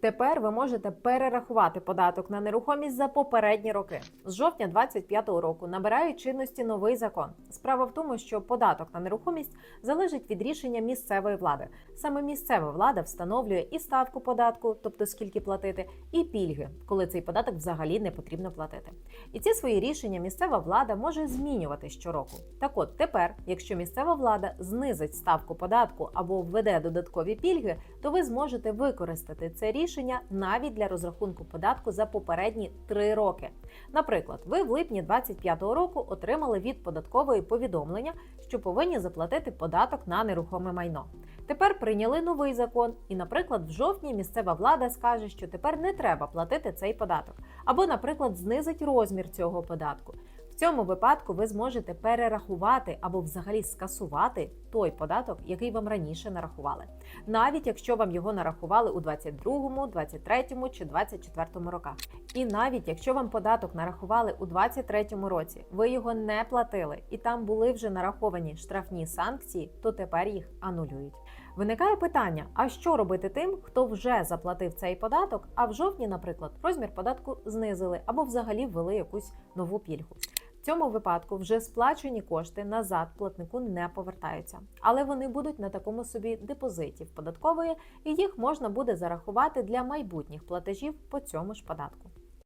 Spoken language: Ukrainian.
Тепер ви можете перерахувати податок на нерухомість за попередні роки. З жовтня 2025 року набирає чинності новий закон. Справа в тому, що податок на нерухомість залежить від рішення місцевої влади. Саме місцева влада встановлює і ставку податку, тобто скільки платити, і пільги, коли цей податок взагалі не потрібно платити. І ці свої рішення місцева влада може змінювати щороку. Так от тепер, якщо місцева влада знизить ставку податку або введе додаткові пільги, то ви зможете використати це рішення навіть для розрахунку податку за попередні три роки. Наприклад, ви в липні 2025 року отримали від податкової повідомлення, що повинні заплатити податок на нерухоме майно. Тепер прийняли новий закон, і, наприклад, в жовтні місцева влада скаже, що тепер не треба платити цей податок, або, наприклад, знизить розмір цього податку. Цьому випадку ви зможете перерахувати або взагалі скасувати той податок, який вам раніше нарахували, навіть якщо вам його нарахували у 22, 23 чи 24 роках. І навіть якщо вам податок нарахували у 23 році, ви його не платили, і там були вже нараховані штрафні санкції, то тепер їх анулюють. Виникає питання: а що робити тим, хто вже заплатив цей податок, а в жовтні, наприклад, розмір податку знизили або взагалі ввели якусь нову пільгу. Цьому випадку вже сплачені кошти назад платнику не повертаються, але вони будуть на такому собі депозиті в податкової, і їх можна буде зарахувати для майбутніх платежів по цьому ж податку.